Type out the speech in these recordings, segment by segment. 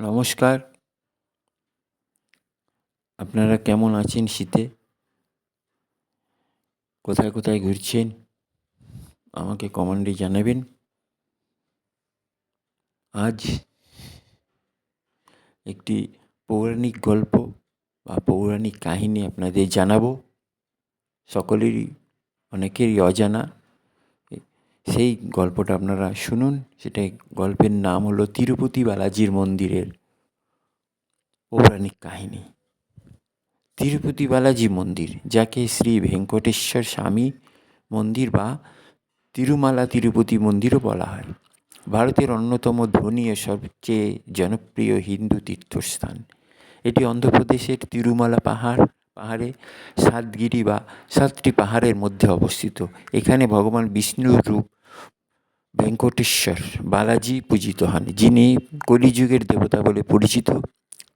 নমস্কার। আপনারা কেমন আছেন শীতে? কোথায় কোথায় ঘুরছেন? আমাকে কমেন্টে জানাবেন। আজ একটি পৌরাণিক গল্প বা পৌরাণিক কাহিনী আপনাদের জানাব। সকলেরই, অনেকেরই অজানা। সেই গল্পটা আপনারা শুনুন। সেটা গল্পের নাম হলো তিরুপতি বালাজির মন্দিরের পৌরাণিক কাহিনী। তিরুপতি বালাজি মন্দির, যাকে শ্রী ভেঙ্কটেশ্বর স্বামী মন্দির বা তিরুমালা তিরুপতি মন্দিরও বলা হয়। ভারতের অন্যতম ধনী ও সবচেয়ে জনপ্রিয় হিন্দু তীর্থস্থান। এটি অন্ধ্রপ্রদেশের তিরুমালা পাহাড় পাহাড়ে, সাতগিরি বা সাতটি পাহাড়ের মধ্যে অবস্থিত। এখানে ভগবান বিষ্ণুর রূপ ভেঙ্কটেশ্বর বালাজি পূজিত হন, যিনি কলিযুগের দেবতা বলে পরিচিত,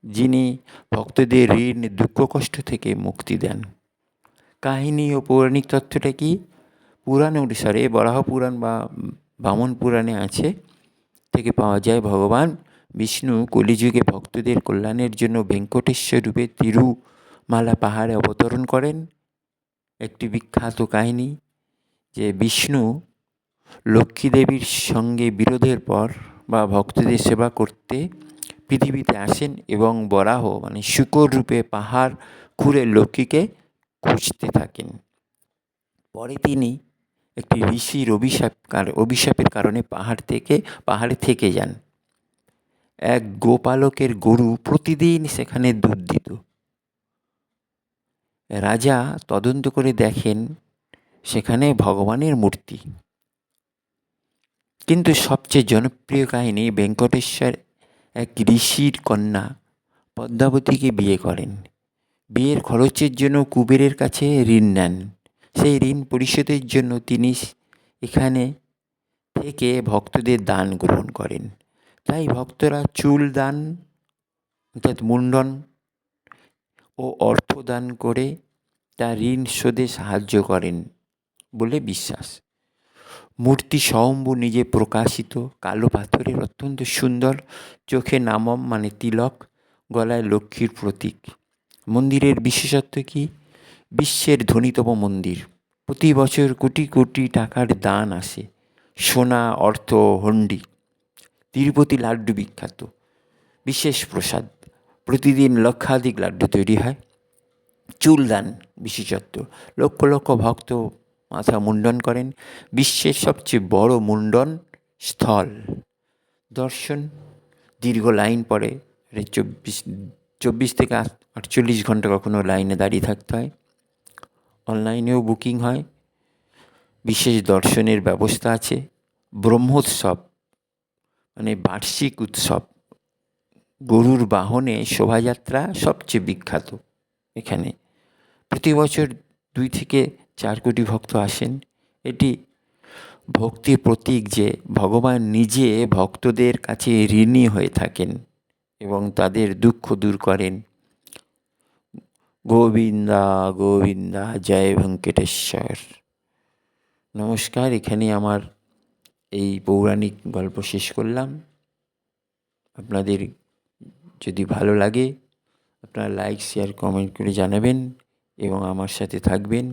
যিনি ভক্তদের ঋণ, দুঃখ, কষ্ট থেকে মুক্তি দেন। কাহিনী ও পৌরাণিক তথ্যটা কি? পুরাণ অনুসারে, বরাহ পুরাণ বা বামন পুরাণে আছে, থেকে পাওয়া যায় ভগবান বিষ্ণু কলিযুগে ভক্তদের কল্যাণের জন্য ভেঙ্কটেশ্বর রূপে তিরুমালা পাহাড়ে অবতরণ করেন। একটি বিখ্যাত কাহিনী যে বিষ্ণু লক্ষ্মী দেবীর সঙ্গে বিরোধের পর বা ভক্তদের সেবা করতে পৃথিবীতে আসেন এবং বরাহ মানে শুকর রূপে পাহাড় খুঁড়ে লক্ষ্মীকে খুঁজতে থাকেন। পরে তিনি একটি ঋষির অভিশাপ অভিশাপের কারণে পাহাড় থেকে, পাহাড়ে থেকে যান। এক গোপালকের গরু প্রতিদিন সেখানে দুধ দিত। রাজা তদন্ত করে দেখেন সেখানে ভগবানের মূর্তি। কিন্তু সবচেয়ে জনপ্রিয় কাহিনী ভেঙ্কটেশ্বর এক ঋষির কন্যা পদ্মাবতীকে বিয়ে করেন। বিয়ের খরচের জন্য কুবেরের কাছে ঋণ নেন। সেই ঋণ পরিশোধের জন্য তিনি এখানে থেকে ভক্তদের দান গ্রহণ করেন। তাই ভক্তরা চুল দান, অর্থাৎ মুন্ডন ও অর্থ দান করে তার ঋণ শোধে সাহায্য করেন বলে বিশ্বাস। মূর্তি স্বয়ম্ভু নিজে প্রকাশিত, কালো পাথরের অত্যন্ত সুন্দর, চোখে নামম মানে তিলক, গলায় লক্ষ্মীর প্রতীক। মন্দিরের বিশেষত্ব কি? বিশ্বের ধনীতম মন্দির। প্রতি বছর কোটি কোটি টাকার দান আসে। সোনা, অর্থ, হন্ডি। তিরুপতি লাড্ডু বিখ্যাত। বিশেষ প্রসাদ। প্রতিদিন লক্ষাধিক লাড্ডু তৈরি হয়। চুলদান বিশেষত্ব। লক্ষ লক্ষ ভক্ত মাথা মুন্ডন করেন। বিশ্বের সবচেয়ে বড় মুন্ডন স্থল। দর্শন, দীর্ঘ লাইন পড়ে। চব্বিশ চব্বিশ থেকে আটচল্লিশ ঘণ্টা কখনো লাইনে দাঁড়িয়ে থাকতে হয়। অনলাইনেও বুকিং হয়। বিশেষ দর্শনের ব্যবস্থা আছে। ব্রহ্মোৎসব মানে বার্ষিক উৎসব। গরুর বাহনে শোভাযাত্রা সবচেয়ে বিখ্যাত। এখানে। প্রতি বছর দুই থেকে চার কোটি ভক্ত আসেন। এটি ভক্তির প্রতীক যে ভগবান নিজে ভক্তদের কাছে ঋণী হয়ে থাকেন এবং তাদের দুঃখ দূর করেন। গোবিন্দা গোবিন্দা, জয় ভেঙ্কটেশ্বর। নমস্কার, এখানে আমার এই পৌরাণিক গল্প শেষ করলাম। আপনাদের যদি ভালো লাগে আপনারা লাইক শেয়ার কমেন্ট করে জানাবেন এবং আমার সাথে থাকবেন।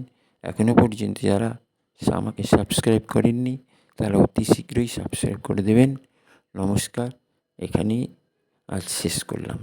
এখনও পর্যন্ত যারা আমাকে সাবস্ক্রাইব করেননি, তারা অতি শীঘ্রই সাবস্ক্রাইব করে দেবেন। নমস্কার, এখানেই আজ শেষ করলাম।